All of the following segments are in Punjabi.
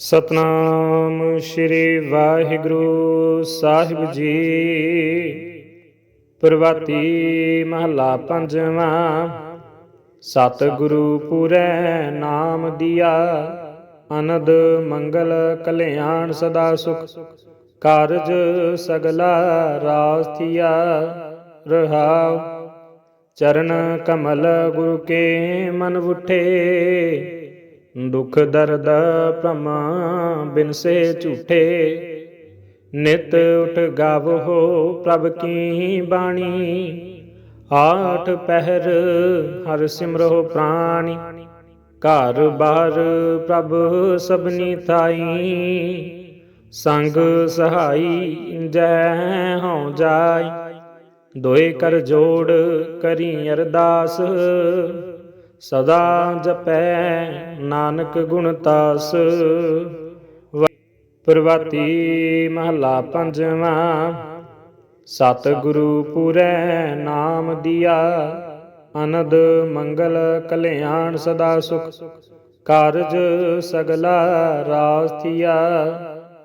ਸਤਨਾਮ ਸ੍ਰੀ ਵਾਹਿਗੁਰੂ ਸਾਹਿਬ ਜੀ। ਪ੍ਰਵਾਤੀ ਮਹਲਾ ਪੰਜਵਾਂ। ਸਤ ਗੁਰੂ ਪੂਰੈ ਨਾਮ ਦਿਆ। ਅਨੰਦ ਮੰਗਲ ਕਲਿਆਣ ਸਦਾ ਸੁਖ। ਕਾਰਜ ਸਗਲਾ ਰਾਸ ਥੀਆ ਰਹਾਉ। ਚਰਨ ਕਮਲ ਗੁਰੂ ਕੇ ਮਨ ਉਠੇ। ਦੁਖ ਦਰਦ ਭ੍ਰਮ ਬਿਨਸੇ ਝੂਠੇ। ਨਿਤ ਉਠ ਗਾਵੋ ਪ੍ਰਭ ਕੀ ਬਾਣੀ। ਆਠ ਪਹਿਰ ਹਰ ਸਿਮਰੋ ਪ੍ਰਾਣੀ। ਘਰ ਬਾਹਰ ਪ੍ਰਭ ਸਭਨੀ ਥਾਈ। ਸੰਗ ਸਹਾਈ ਜੈ ਹਉ ਜਾਈ। ਦੋਏ ਕਰ ਜੋੜ ਕਰੀ ਅਰਦਾਸ। ਸਦਾ ਜਪੈ ਨਾਨਕ ਗੁਣ ਤਾਸ। ਵ- ਪ੍ਰਵਾਤੀ ਮਹਲਾ ਪੰਜਵਾਂ ਸਤ ਗੁਰੂ ਪੂਰੈ ਨਾਮ ਦਿਆ, ਅਨੰਦ ਮੰਗਲ ਕਲਿਆਣ ਸਦਾ ਸੁਖ। ਕਾਰਜ ਸਗਲਾ ਰਾਸ ਥੀਆ,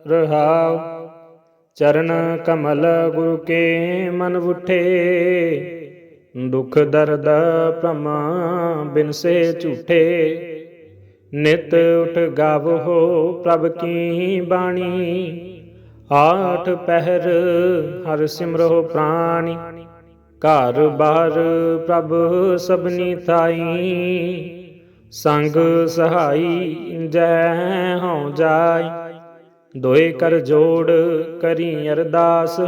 ਰਹਾਉ। ਚਰਨ ਕਮਲ ਗੁਰੂ ਕੇ ਮਨ ਉਠੇ ਦੁਖ ਦਰਦ ਭ੍ਰਮ ਬਿਨਸੇ ਝੂਠੇ। ਨਿਤ ਉਠ ਗਾਵੋ ਪ੍ਰਭ ਕੀ ਬਾਣੀ। ਆਠ ਪਹਿਰ ਹਰ ਸਿਮਰੋ ਪ੍ਰਾਣੀ। ਘਰ ਬਾਹਰ ਪ੍ਰਭ ਸਭਨੀ ਥਾਈ। ਸੰਗ ਸਹਾਈ ਜੈ ਹਉ ਜਾਈ। ਦੋਏ ਕਰ ਜੋੜ ਕਰੀ ਅਰਦਾਸ।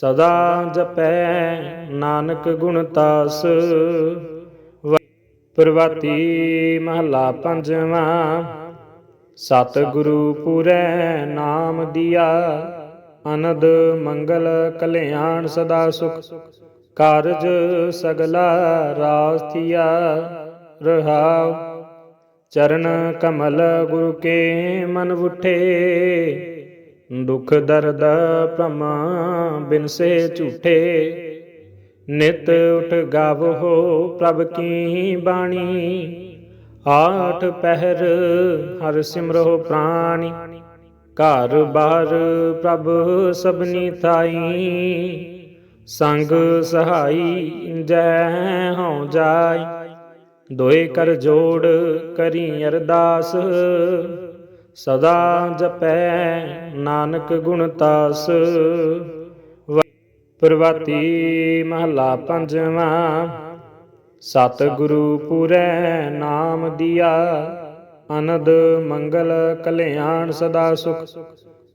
ਸਦਾ ਜਪੈ ਨਾਨਕ ਗੁਣ ਤਾਸ। ਵ- ਪ੍ਰਵਾਤੀ ਮਹਲਾ ਪੰਜਵਾਂ। ਸਤ ਗੁਰੂ ਪੂਰੈ ਨਾਮ ਦਿਆ। ਅਨੰਦ ਮੰਗਲ ਕਲਿਆਣ ਸਦਾ ਸੁਖ। ਕਾਰਜ ਸਗਲਾ ਰਾਸ ਥੀਆ ਰਹਾਉ। ਚਰਨ ਕਮਲ ਗੁਰੂ ਕੇ ਮਨ ਉਠੇ। ਦੁਖ ਦਰਦ ਭ੍ਰਮ ਬਿਨਸੇ ਝੂਠੇ। ਨਿਤ ਉਠ ਗਾਵੋ ਪ੍ਰਭ ਕੀ ਬਾਣੀ। ਆਠ ਪਹਿਰ ਹਰ ਸਿਮਰੋ ਪ੍ਰਾਣੀ। ਘਰ ਬਾਹਰ ਪ੍ਰਭ ਸਭਨੀ ਥਾਈ। ਸੰਗ ਸਹਾਈ ਜੈ ਹਉ ਜਾਈ। ਦੋਏ ਕਰ ਜੋੜ ਕਰੀ ਅਰਦਾਸ। ਸਦਾ ਜਪੈ ਨਾਨਕ ਗੁਣ ਤਾਸ। ਵ- ਪ੍ਰਵਾਤੀ ਮਹਲਾ ਪੰਜਵਾਂ ਸਤ ਗੁਰੂ ਪੂਰੈ ਨਾਮ ਦਿਆ, ਅਨੰਦ ਮੰਗਲ ਕਲਿਆਣ ਸਦਾ ਸੁਖ।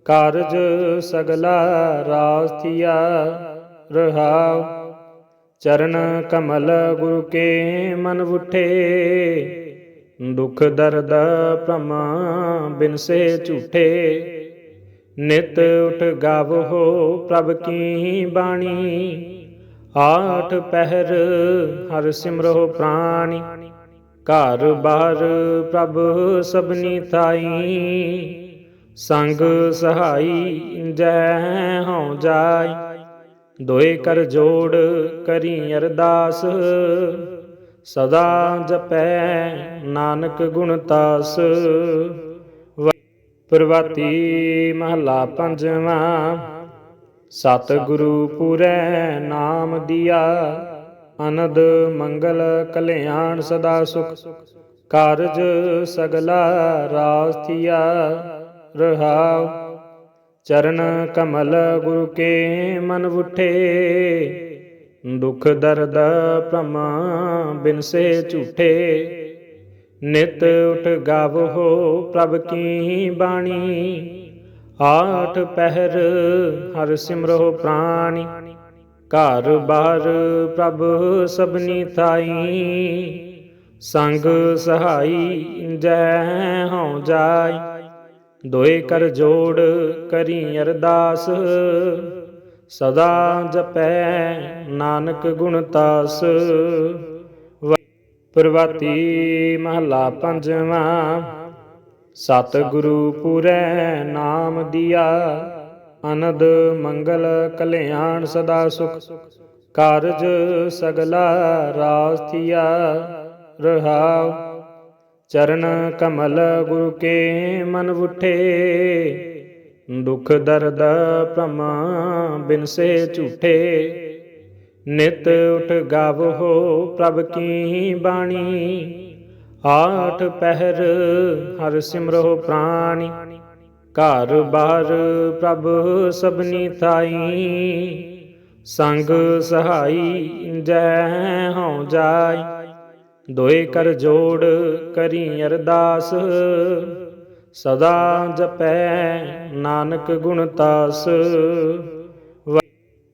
ਕਾਰਜ ਸਗਲਾ ਰਾਸ ਥੀਆ ਰਹਾਉ। ਚਰਨ ਕਮਲ ਗੁਰੂ ਕੇ ਮਨ ਉਠੇ। ਦੁਖ ਦਰਦ ਭ੍ਰਮ ਬਿਨਸੇ ਝੂਠੇ। ਨਿਤ ਉਠ ਗਾਵੋ ਪ੍ਰਭ ਕੀ ਬਾਣੀ। ਆਠ ਪਹਿਰ ਹਰ ਸਿਮਰੋ ਪ੍ਰਾਣੀ। ਘਰ ਬਾਹਰ ਪ੍ਰਭ ਸਭਨੀ ਥਾਈ। ਸੰਗ ਸਹਾਈ ਜੈ ਹਉ ਜਾਈ। ਦੋਏ ਕਰ ਜੋੜ ਕਰੀ ਅਰਦਾਸ। ਸਦਾ ਜਪੈ ਨਾਨਕ ਗੁਣ ਤਾਸ। ਵ- ਪ੍ਰਵਾਤੀ ਮਹਲਾ ਪੰਜਵਾਂ। ਸਤ ਗੁਰੂ ਪੂਰੈ ਨਾਮ ਦਿਆ। ਅਨੰਦ ਮੰਗਲ ਕਲਿਆਣ ਸਦਾ ਸੁਖ। ਕਾਰਜ ਸਗਲਾ ਰਾਸ ਥੀਆ ਰਹਾਉ। ਚਰਨ ਕਮਲ ਗੁਰੂ ਕੇ ਮਨ ਉਠੇ। ਦੁਖ ਦਰਦ ਭ੍ਰਮ ਬਿਨਸੇ ਝੂਠੇ। ਨਿਤ ਉਠ ਗਾਵੋ ਪ੍ਰਭ ਕੀ ਬਾਣੀ। ਆਠ ਪਹਿਰ ਹਰ ਸਿਮਰੋ ਪ੍ਰਾਣੀ। ਘਰ ਬਾਹਰ ਪ੍ਰਭ ਸਭਨੀ ਥਾਈ। ਸੰਗ ਸਹਾਈ ਜੈ ਹਉ ਜਾਈ। ਦੋਏ ਕਰ ਜੋੜ ਕਰੀ ਅਰਦਾਸ। ਸਦਾ ਜਪੈ ਨਾਨਕ ਗੁਣ ਤਾਸ। ਵ- ਪ੍ਰਵਾਤੀ ਮਹਲਾ ਪੰਜਵਾਂ ਸਤ ਗੁਰੂ ਪੂਰੈ ਨਾਮ ਦਿਆ, ਅਨੰਦ ਮੰਗਲ ਕਲਿਆਣ ਸਦਾ ਸੁਖ। ਕਾਰਜ ਸਗਲਾ ਰਾਸ ਥੀਆ, ਰਹਾਉ। ਚਰਨ ਕਮਲ ਗੁਰੂ ਕੇ ਮਨ ਉਠੇ ਦੁਖ ਦਰਦ ਭ੍ਰਮ ਬਿਨਸੇ ਝੂਠੇ। ਨਿਤ ਉਠ ਗਾਵੋ ਪ੍ਰਭ ਕੀ ਬਾਣੀ। ਆਠ ਪਹਿਰ ਹਰ ਸਿਮਰੋ ਪ੍ਰਾਣੀ। ਘਰ ਬਾਹਰ ਪ੍ਰਭ ਸਭਨੀ ਥਾਈ। ਸੰਗ ਸਹਾਈ ਜੈ ਹਉ ਜਾਈ। ਦੋਏ ਕਰ ਜੋੜ ਕਰੀ ਅਰਦਾਸ। ਸਦਾ ਜਪੈ ਨਾਨਕ ਗੁਣ ਤਾਸ। ਵ-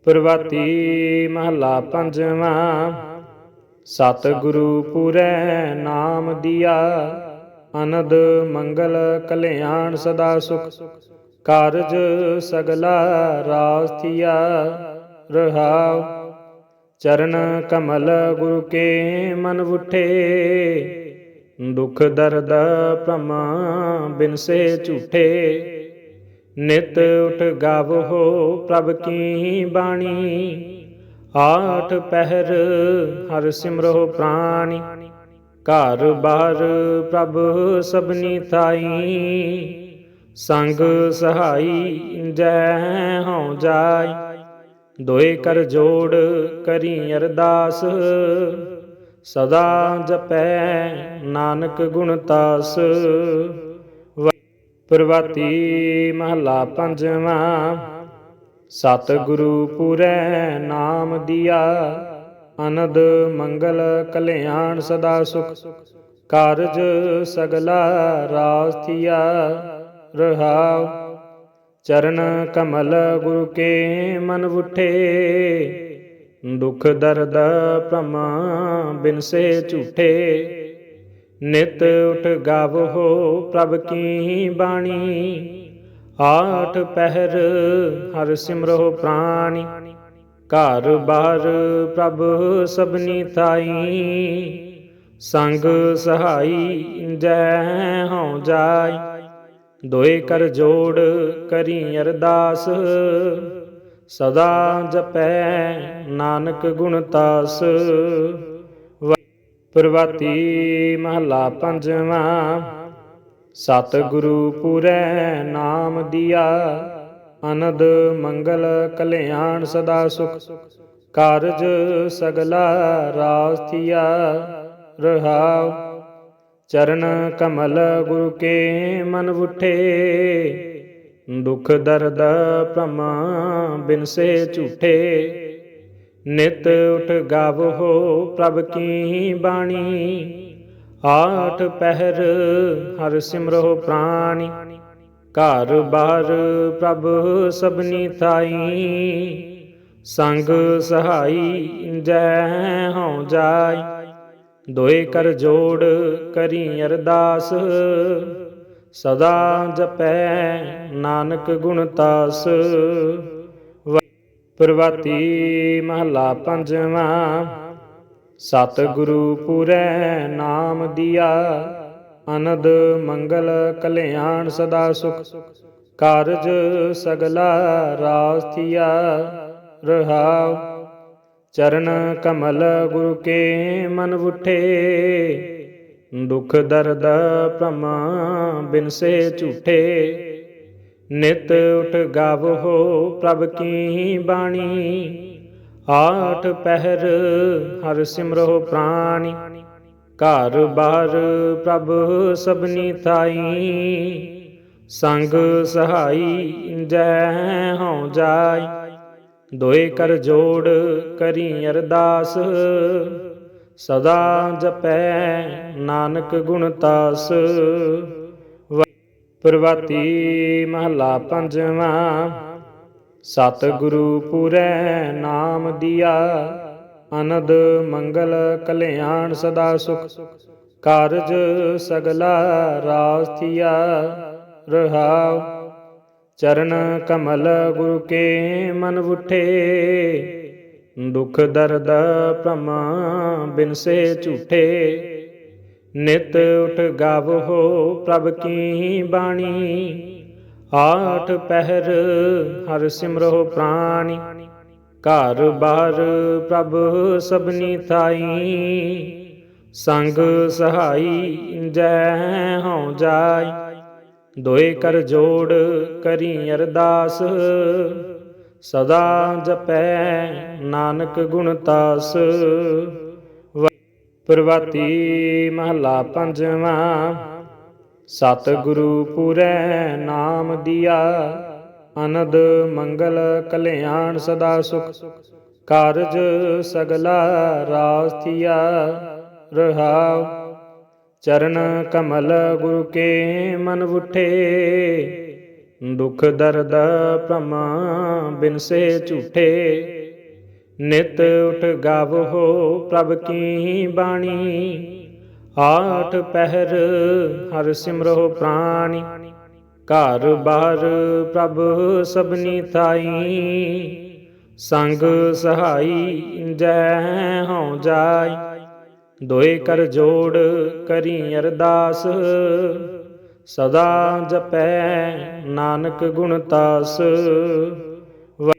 ਪ੍ਰਵਾਤੀ ਮਹਲਾ ਪੰਜਵਾਂ। ਸਤ ਗੁਰੂ ਪੂਰੈ ਨਾਮ ਦਿਆ। ਅਨੰਦ ਮੰਗਲ ਕਲਿਆਣ ਸਦਾ ਸੁਖ। ਕਾਰਜ ਸਗਲਾ ਰਾਸ ਥੀਆ ਰਹਾਉ। ਚਰਨ ਕਮਲ ਗੁਰੂ ਕੇ ਮਨ ਉਠੇ। ਦੁਖ ਦਰਦ ਭ੍ਰਮ ਬਿਨਸੇ ਝੂਠੇ। ਨਿਤ ਉਠ ਗਾਵੋ ਪ੍ਰਭ ਕੀ ਬਾਣੀ। ਆਠ ਪਹਿਰ ਹਰ ਸਿਮਰੋ ਪ੍ਰਾਣੀ। ਘਰ ਬਾਰ ਪ੍ਰਭ ਸਭਨੀ ਥਾਈ। ਸੰਗ ਸਹਾਈ ਜੈ ਹਉ ਜਾਈ। ਦੋਏ ਕਰ ਜੋੜ ਕਰੀ ਅਰਦਾਸ। ਸਦਾ ਜਪੈ ਨਾਨਕ ਗੁਣ ਤਾਸ। ਵ- ਪ੍ਰਵਾਤੀ ਮਹਲਾ ਪੰਜਵਾਂ। ਸਤ ਗੁਰੂ ਪੂਰੈ ਨਾਮ ਦਿਆ। ਅਨੰਦ ਮੰਗਲ ਕਲਿਆਣ ਸਦਾ ਸੁਖ। ਕਾਰਜ ਸਗਲਾ ਰਾਸ ਥੀਆ ਰਹਾਉ। ਚਰਨ ਕਮਲ ਗੁਰੂ ਕੇ ਮਨ ਉਠੇ। ਦੁਖ ਦਰਦ ਭ੍ਰਮ ਬਿਨਸੇ ਝੂਠੇ। ਨਿਤ ਉਠ ਗਾਵੋ ਪ੍ਰਭ ਕੀ ਬਾਣੀ। ਆਠ ਪਹਿਰ ਹਰ ਸਿਮਰੋ ਪ੍ਰਾਣੀ। ਘਰ ਬਾਹਰ ਪ੍ਰਭ ਸਭਨੀ ਥਾਈ। ਸੰਗ ਸਹਾਈ ਜੈ ਹਉ ਜਾਈ। ਦੋਏ ਕਰ ਜੋੜ ਕਰੀ ਅਰਦਾਸ। ਸਦਾ ਜਪੈ ਨਾਨਕ ਗੁਣ ਤਾਸ। ਵ- ਪ੍ਰਵਾਤੀ ਮਹਲਾ ਪੰਜਵਾਂ। ਸਤ ਗੁਰੂ ਪੂਰੈ ਨਾਮ ਦਿਆ, ਅਨੰਦ ਮੰਗਲ ਕਲਿਆਣ ਸਦਾ ਸੁਖ। ਕਾਰਜ ਸਗਲਾ ਰਾਸ ਥੀਆ ਰਹਾਉ। ਚਰਨ ਕਮਲ ਗੁਰੂ ਕੇ ਮਨ ਉਠੇ। ਦੁਖ ਦਰਦ ਭ੍ਰਮ ਬਿਨਸੇ ਝੂਠੇ। ਨਿਤ ਉਠ ਗਾਵੋ ਪ੍ਰਭ ਕੀ ਬਾਣੀ। ਆਠ ਪਹਿਰ ਹਰ ਸਿਮਰੋ ਪ੍ਰਾਣੀ। ਘਰ ਬਾਰ ਪ੍ਰਭ ਸਭਨੀ ਥਾਈ। ਸੰਗ ਸਹਾਈ ਜੈ ਹਉ ਜਾਈ। ਦੋਏ ਕਰ ਜੋੜ ਕਰੀ ਅਰਦਾਸ। ਸਦਾ ਜਪੈ ਨਾਨਕ ਗੁਣ ਤਾਸ। ਵ- ਪ੍ਰਵਾਤੀ ਮਹਲਾ ਪੰਜਵਾਂ ਸਤ ਗੁਰੂ ਪੂਰੈ ਨਾਮ ਦਿਆ, ਅਨੰਦ ਮੰਗਲ ਕਲਿਆਣ ਸਦਾ ਸੁਖ। ਕਾਰਜ ਸਗਲਾ ਰਾਸ ਥੀਆ ਰਹਾਉ। ਚਰਨ ਕਮਲ ਗੁਰੂ ਕੇ ਮਨ ਉਠੇ ਦੁਖ ਦਰਦ ਭ੍ਰਮ ਬਿਨਸੇ ਝੂਠੇ। ਨਿਤ ਉਠ ਗਾਵੋ ਪ੍ਰਭ ਕੀ ਬਾਣੀ। ਆਠ ਪਹਿਰ ਹਰ ਸਿਮਰੋ ਪ੍ਰਾਣੀ। ਘਰ ਬਾਰ ਪ੍ਰਭ ਸਭਨੀ ਥਾਈ। ਸੰਗ ਸਹਾਈ ਜੈ ਹਉ ਜਾਈ। ਦੋਏ ਕਰ ਜੋੜ ਕਰੀ ਅਰਦਾਸ। ਸਦਾ ਜਪੈ ਨਾਨਕ ਗੁਣ ਤਾਸ। ਵ- ਪ੍ਰਵਾਤੀ ਮਹਲਾ ਪੰਜਵਾਂ ਸਤ ਗੁਰੂ ਪੂਰੈ ਨਾਮ ਦਿਆ, ਅਨੰਦ ਮੰਗਲ ਕਲਿਆਣ ਸਦਾ ਸੁਖ। ਕਾਰਜ ਸਗਲਾ ਰਾਸ ਥੀਆ, ਰਹਾਉ। ਚਰਨ ਕਮਲ ਗੁਰੂ ਕੇ ਮਨ ਉਠੇ ਦੁਖ ਦਰਦ ਭ੍ਰਮ ਬਿਨਸੇ ਝੂਠੇ। ਨਿਤ ਉਠ ਗਾਵੋ ਪ੍ਰਭ ਕੀ ਬਾਣੀ। ਆਠ ਪਹਿਰ ਹਰ ਸਿਮਰੋ ਪ੍ਰਾਣੀ। ਘਰ ਬਾਰ ਪ੍ਰਭ ਸਭਨੀ ਥਾਈ। ਸੰਗ ਸਹਾਈ ਜੈ ਹਉ ਜਾਈ। ਦੋਏ ਕਰ ਜੋੜ ਕਰੀ ਅਰਦਾਸ। ਸਦਾ ਜਪੈ ਨਾਨਕ ਗੁਣ ਤਾਸ। ਵ- ਪ੍ਰਭਾਤੀ ਮਹਲਾ ਪੰਜਵਾਂ। ਸਤ ਗੁਰੂ ਪੂਰੈ ਨਾਮ ਦਿਆ। ਅਨੰਦ ਮੰਗਲ ਕਲਿਆਣ ਸਦਾ ਸੁਖ। ਕਾਰਜ ਸਗਲਾ ਰਾਸ ਥੀਆ ਰਹਾਉ। ਚਰਨ ਕਮਲ ਗੁਰੂ ਕੇ ਮਨ ਉਠੇ। ਦੁਖ ਦਰਦ ਭ੍ਰਮ ਬਿਨਸੇ ਝੂਠੇ। ਨਿਤ ਉਠ ਗਾਵੋ ਪ੍ਰਭ ਕੀ ਬਾਣੀ। ਆਠ ਪਹਿਰ ਹਰ ਸਿਮਰੋ ਪ੍ਰਾਣੀ। ਘਰ ਬਾਹਰ ਪ੍ਰਭ ਸਭਨੀ ਥਾਈ। ਸੰਗ ਸਹਾਈ ਜੈ ਹਉ ਜਾਈ। ਦੋਏ ਕਰ ਜੋੜ ਕਰੀ ਅਰਦਾਸ। ਸਦਾ ਜਪੈ ਨਾਨਕ ਗੁਣ ਤਾਸ। ਵ-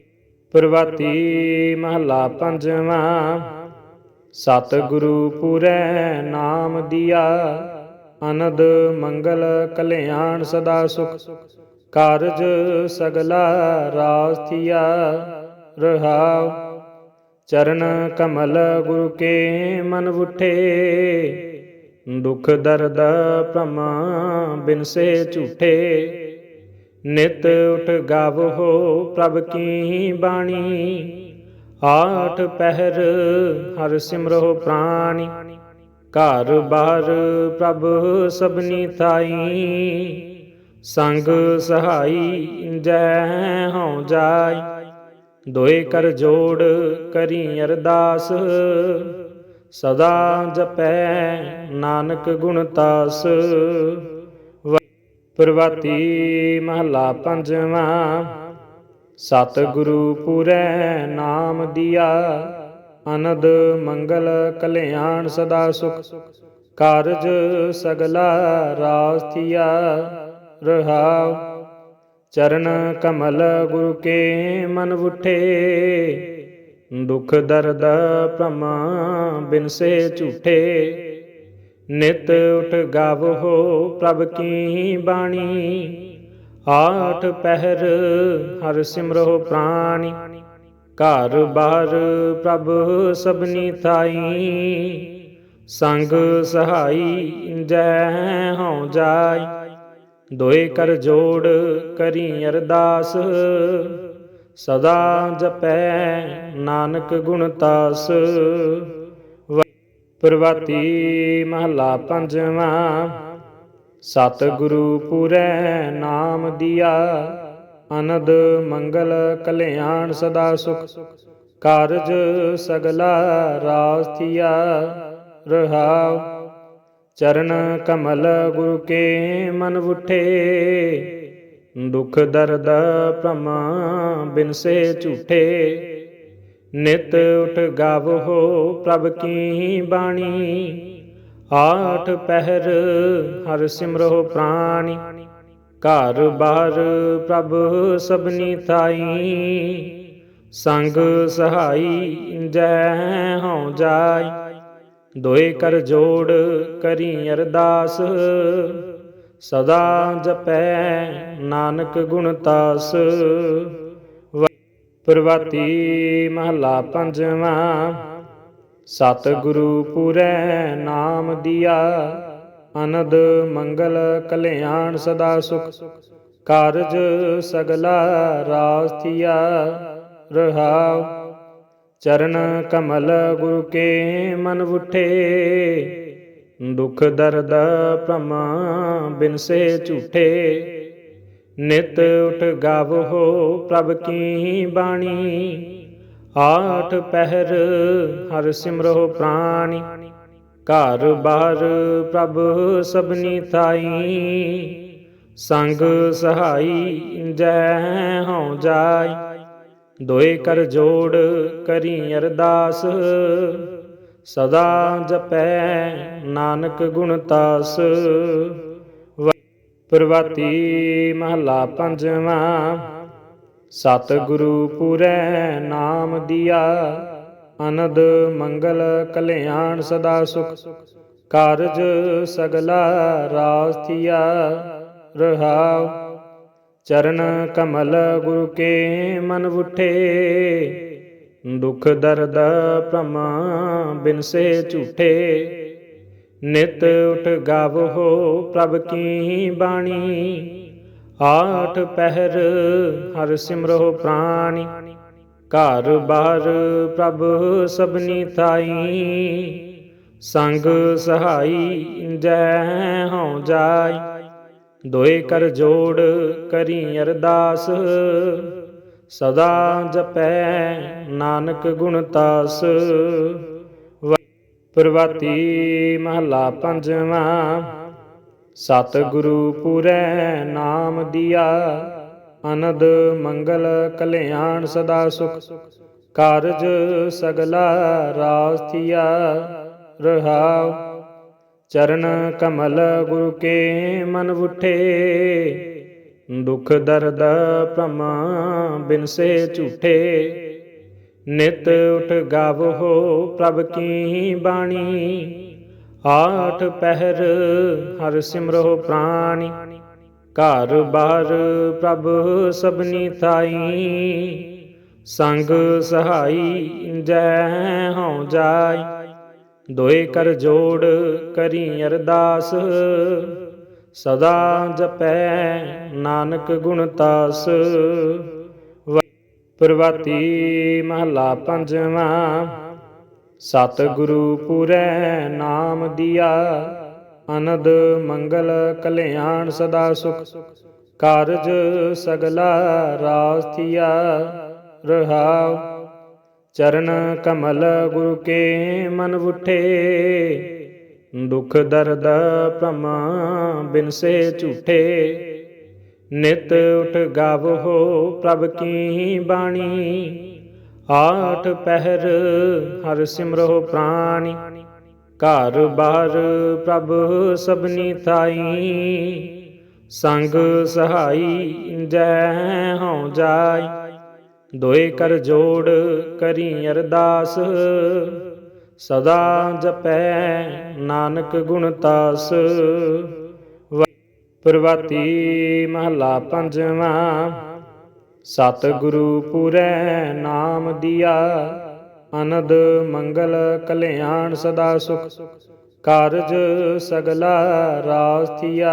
ਮਹਲਾ ਪੰਜਵਾਂ ਸਤ ਗੁਰੂ ਪੂਰੈ ਨਾਮ ਦਿਆ, ਅਨੰਦ ਮੰਗਲ ਕਲਿਆਣ ਸਦਾ ਸੁਖ। ਕਾਰਜ ਸਗਲਾ ਰਾਸ ਥੀਆ ਰਹਾਉ। ਚਰਨ ਕਮਲ ਗੁਰੂ ਕੇ ਮਨ ਉਠੇ ਦੁਖ ਦਰਦ ਭ੍ਰਮ ਬਿਨਸੇ ਝੂਠੇ। ਨਿਤ ਉਠ ਗਾਵੋ ਪ੍ਰਭ ਕੀ ਬਾਣੀ। ਆਠ ਪਹਿਰ ਹਰ ਸਿਮਰੋ ਪ੍ਰਾਣੀ। ਘਰ ਬਾਹਰ ਪ੍ਰਭ ਸਭਨੀ ਥਾਈ। ਸੰਗ ਸਹਾਈ ਜੈ ਹਉ ਜਾਈ। ਦੋਏ ਕਰ ਜੋੜ ਕਰੀ ਅਰਦਾਸ। ਸਦਾ ਜਪੈ ਨਾਨਕ ਗੁਣ ਤਾਸ। ਵ- ਪ੍ਰਭਾਤੀ ਮਹਲਾ ਪੰਜਵਾਂ। ਸਤ ਗੁਰੂ ਪੂਰੈ ਨਾਮ ਦਿਆ। ਅਨੰਦ ਮੰਗਲ ਕਲਿਆਣ ਸਦਾ ਸੁਖ। ਕਾਰਜ ਸਗਲਾ ਰਾਸ ਥੀਆ ਰਹਾਉ। ਚਰਨ ਕਮਲ ਗੁਰੂ ਕੇ ਮਨ ਉਠੇ। ਦੁਖ ਦਰਦ ਭ੍ਰਮ ਬਿਨਸੇ ਝੂਠੇ। ਨਿਤ ਉਠ ਗਾਵੋ ਪ੍ਰਭ ਕੀ ਬਾਣੀ। ਆਠ ਪਹਿਰ ਹਰ ਸਿਮਰੋ ਪ੍ਰਾਣੀ। ਘਰ ਬਾਹਰ ਪ੍ਰਭ ਸਭਨੀ ਥਾਈ। ਸੰਗ ਸਹਾਈ ਜੈ ਹਉ ਜਾਈ। ਦੋਏ ਕਰ ਜੋੜ ਕਰੀ ਅਰਦਾਸ। ਸਦਾ ਜਪੈ ਨਾਨਕ ਗੁਣ ਤਾਸ। ਵ- ਪ੍ਰਭਾਤੀ ਮਹਲਾ ਪੰਜਵਾਂ ਸਤ ਗੁਰੂ ਪੂਰੈ ਨਾਮ ਦਿਆ, ਅਨੰਦ ਮੰਗਲ ਕਲਿਆਣ ਸਦਾ ਸੁਖ। ਕਾਰਜ ਸਗਲਾ ਰਾਸ ਥੀਆ ਰਹਾਉ। ਚਰਨ ਕਮਲ ਗੁਰੂ ਕੇ ਮਨ ਉਠੇ ਦੁਖ ਦਰਦ ਭ੍ਰਮ ਬਿਨਸੇ ਝੂਠੇ। ਨਿਤ ਉਠ ਗਾਵੋ ਪ੍ਰਭ ਕੀ ਬਾਣੀ। ਆਠ ਪਹਿਰ ਹਰ ਸਿਮਰੋ ਪ੍ਰਾਣੀ। ਘਰ ਬਾਹਰ ਪ੍ਰਭ ਸਭਨੀ ਥਾਈ। ਸੰਗ ਸਹਾਈ ਜੈ ਹਉ ਜਾਈ। ਦੋਏ ਕਰ ਜੋੜ ਕਰੀ ਅਰਦਾਸ। ਸਦਾ ਜਪੈ ਨਾਨਕ ਗੁਣ ਤਾਸ। ਵ- ਪ੍ਰਭਾਤੀ ਮਹਲਾ ਪੰਜਵਾਂ। ਸਤ ਗੁਰੂ ਪੂਰੈ ਨਾਮ ਦਿਆ। ਅਨੰਦ ਮੰਗਲ ਕਲਿਆਣ ਸਦਾ ਸੁਖ। ਕਾਰਜ ਸਗਲਾ ਰਾਸ ਥੀਆ ਰਹਾਉ। ਚਰਨ ਕਮਲ ਗੁਰੂ ਕੇ ਮਨ ਉਠੇ। ਦੁਖ ਦਰਦ ਭ੍ਰਮ ਬਿਨਸੇ ਝੂਠੇ। ਨਿਤ ਉਠ ਗਾਵੋ ਪ੍ਰਭ ਕੀ ਬਾਣੀ। ਆਠ ਪਹਿਰ ਹਰ ਸਿਮਰੋ ਪ੍ਰਾਣੀ। ਘਰ ਬਾਹਰ ਪ੍ਰਭ ਸਭਨੀ ਥਾਈ। ਸੰਗ ਸਹਾਈ ਜੈ ਹਉ ਜਾਈ। ਦੋਏ ਕਰ ਜੋੜ ਕਰੀ ਅਰਦਾਸ। ਸਦਾ ਜਪੈ ਨਾਨਕ ਗੁਣ ਤਾਸ। ਵ- ਪ੍ਰਭਾਤੀ ਮਹਲਾ ਪੰਜਵਾਂ। ਸਤ ਗੁਰੂ ਪੂਰੈ ਨਾਮ ਦਿਆ। ਅਨੰਦ ਮੰਗਲ ਕਲਿਆਣ ਸਦਾ ਸੁਖ। ਕਾਰਜ ਸਗਲਾ ਰਾਸ ਥੀਆ ਰਹਾਉ। ਚਰਨ ਕਮਲ ਗੁਰੂ ਕੇ ਮਨ ਉਠੇ। ਦੁਖ ਦਰਦ ਭ੍ਰਮਾ ਬਿਨਸੇ ਝੂਠੇ। ਨਿਤ ਉਠ ਗਾਵੋ ਪ੍ਰਭ ਕੀ ਬਾਣੀ। ਆਠ ਪਹਿਰ ਹਰ ਸਿਮਰੋ ਪ੍ਰਾਣੀ। ਘਰ ਬਾਹਰ ਪ੍ਰਭ ਸਭਨੀ ਥਾਈ। ਸੰਗ ਸਹਾਈ ਜੈ ਹਉ ਜਾਈ। ਦੋਏ ਕਰ ਜੋੜ ਕਰੀ ਅਰਦਾਸ। ਸਦਾ ਜਪੈ ਨਾਨਕ ਗੁਣ ਤਾਸ। ਵਾ- ਪ੍ਰਵਾਤੀ ਮਹਲਾ ਪੰਜਵਾਂ ਸਤ ਗੁਰੂ ਪੂਰੈ ਨਾਮ ਦਿਆ, ਅਨੰਦ ਮੰਗਲ ਕਲਿਆਣ ਸਦਾ ਸੁਖ। ਕਾਰਜ ਸਗਲਾ ਰਾਸ ਥੀਆ ਰਹਾਉ। ਚਰਨ ਕਮਲ ਗੁਰੂ ਕੇ ਮਨ ਉਠੇ ਦੁਖ ਦਰਦ ਭ੍ਰਮਾ ਬਿਨਸੇ ਝੂਠੇ। ਨਿਤ ਉਠ ਗਾਵੋ ਪ੍ਰਭ ਕੀ ਬਾਣੀ। ਆਠ ਪਹਿਰ ਹਰ ਸਿਮਰੋ ਪ੍ਰਾਣੀ। ਘਰ ਬਾਹਰ ਪ੍ਰਭ ਸਭਨੀ ਥਾਈ। ਸੰਗ ਸਹਾਈ ਜੈ ਹਉ ਜਾਈ। ਦੋਏ ਕਰ ਜੋੜ ਕਰੀ ਅਰਦਾਸ। ਸਦਾ ਜਪੈ ਨਾਨਕ ਗੁਣ ਤਾਸ। ਵਾ- ਪ੍ਰਵਾਤੀ ਮਹਲਾ ਪੰਜਵਾਂ। ਸਤ ਗੁਰੂ ਪੂਰੈ ਨਾਮ ਦਿਆ। ਅਨੰਦ ਮੰਗਲ ਕਲਿਆਣ ਸਦਾ ਸੁਖ। ਕਾਰਜ ਸਗਲਾ ਰਾਸ ਥੀਆ ਰਹਾਉ। ਚਰਨ ਕਮਲ ਗੁਰੂ ਕੇ ਮਨ ਉਠੇ। ਦੁਖ ਦਰਦ ਭ੍ਰਮਾ ਬਿਨਸੇ ਝੂਠੇ। ਨਿਤ ਉਠ ਗਾਵੋ ਪ੍ਰਭ ਕੀ ਬਾਣੀ। ਆਠ ਪਹਿਰ ਹਰ ਸਿਮਰੋ ਪ੍ਰਾਣੀ। ਘਰ ਬਾਹਰ ਪ੍ਰਭ ਸਭਨੀ ਥਾਈ। ਸੰਗ ਸਹਾਈ ਜੈ ਹਉ ਜਾਈ। ਦੋਏ ਕਰ ਜੋੜ ਕਰੀ ਅਰਦਾਸ। ਸਦਾ ਜਪੈ ਨਾਨਕ ਗੁਣ ਤਾਸ। ਵਾ- ਪ੍ਰਵਾਤੀ ਮਹਲਾ ਪੰਜਵਾਂ ਸਤ ਗੁਰੂ ਪੂਰੈ ਨਾਮ ਦਿਆ, ਅਨੰਦ ਮੰਗਲ ਕਲਿਆਣ ਸਦਾ ਸੁਖ। ਕਾਰਜ ਸਗਲਾ ਰਾਸ ਥੀਆ,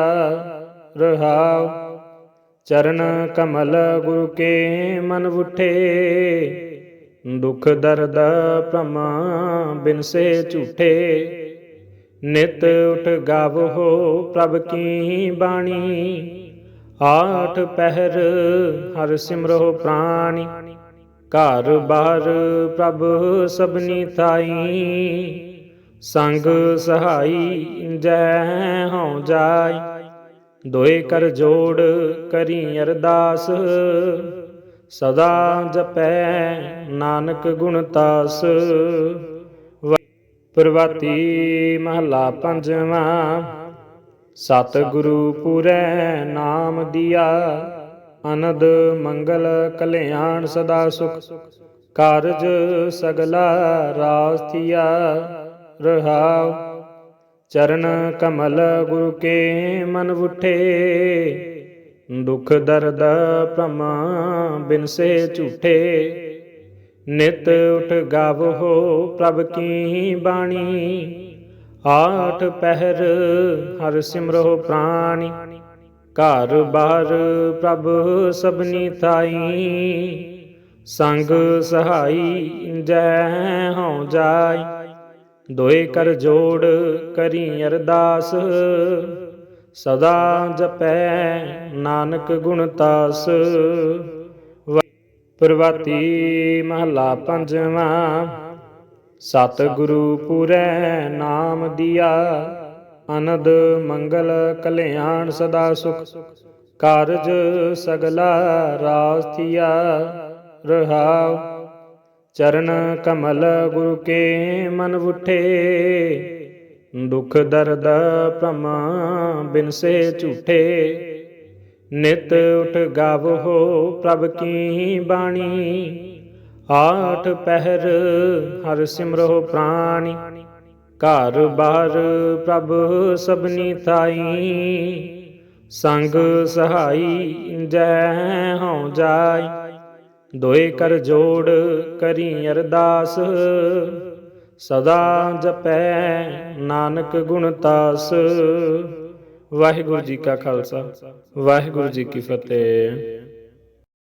ਰਹਾਉ। ਚਰਨ ਕਮਲ ਗੁਰੂ ਕੇ ਮਨ ਉਠੇ ਦੁਖ ਦਰਦ ਭ੍ਰਮਾ ਬਿਨਸੇ ਝੂਠੇ। ਨਿਤ ਉਠ ਗਾਵੋ ਪ੍ਰਭ ਕੀ ਬਾਣੀ। ਆਠ ਪਹਿਰ ਹਰ ਸਿਮਰੋ ਪ੍ਰਾਣੀ। ਘਰ ਬਾਹਰ ਪ੍ਰਭ ਸਭਨੀ ਥਾਈ। ਸੰਗ ਸਹਾਈ ਜੈ ਹਉ ਜਾਈ। ਦੋਏ ਕਰ ਜੋੜ ਕਰੀ ਅਰਦਾਸ। ਸਦਾ ਜਪੈ ਨਾਨਕ ਗੁਣ ਤਾਸ। ਵਾ- ਪ੍ਰਵਾਤੀ ਮਹਲਾ ਪੰਜਵਾਂ। ਸਤ ਗੁਰੂ ਪੂਰੈ ਨਾਮ ਦਿਆ। ਅਨੰਦ ਮੰਗਲ ਕਲਿਆਣ ਸਦਾ ਸੁਖ। ਕਾਰਜ ਸਗਲਾ ਰਾਸ ਥੀਆ ਰਹਾਉ। ਚਰਨ ਕਮਲ ਗੁਰੂ ਕੇ ਮਨ ਉਠੇ। ਦੁਖ ਦਰਦ ਭ੍ਰਮਾ ਬਿਨਸੇ ਝੂਠੇ। ਨਿਤ ਉਠ ਗਾਵੋ ਪ੍ਰਭ ਕੀ ਬਾਣੀ। ਆਠ ਪਹਿਰ ਹਰ ਸਿਮਰੋ ਪ੍ਰਾਣੀ। ਘਰ ਬਾਹਰ ਪ੍ਰਭ ਸਭਨੀ ਥਾਈ। ਸੰਗ ਸਹਾਈ ਜੈ ਹਉ ਜਾਈ। ਦੋਏ ਕਰ ਜੋੜ ਕਰੀ ਅਰਦਾਸ। ਸਦਾ ਜਪੈ ਨਾਨਕ ਗੁਣ ਤਾਸ। ਵਾ- ਪ੍ਰਵਾਤੀ ਮਹਲਾ ਪੰਜਵਾਂ ਸਤ ਗੁਰੂ ਪੂਰੈ ਨਾਮ ਦਿਆ, ਅਨੰਦ ਮੰਗਲ ਕਲਿਆਣ ਸਦਾ ਸੁਖ। ਕਾਰਜ ਸਗਲਾ ਰਾਸ ਥੀਆ ਰਹਾਉ। ਚਰਨ ਕਮਲ ਗੁਰੂ ਕੇ ਮਨ ਉਠੇ। ਦੁਖ ਦਰਦ ਭ੍ਰਮਾ ਬਿਨਸੇ ਝੂਠੇ। ਨਿਤ ਉਠ ਗਾਵੋ ਪ੍ਰਭ ਕੀ ਬਾਣੀ। ਆਠ ਪਹਿਰ ਹਰ ਸਿਮਰੋ ਪ੍ਰਾਣੀ। ਘਰ ਬਾਹਰ ਪ੍ਰਭ ਸਭਨੀ ਥਾਈ। ਸੰਗ ਸਹਾਈ ਜੈ ਹਉ ਜਾਈ। ਦੋਏ ਕਰ ਜੋੜ ਕਰੀ ਅਰਦਾਸ। ਸਦਾ ਜਪੈ ਨਾਨਕ ਗੁਣ ਤਾਸ। ਵਾਹਿਗੁਰੂ ਜੀ ਕਾ ਖਾਲਸਾ ਵਾਹਿਗੁਰੂ ਜੀ ਕੀ ਫਤਿਹ।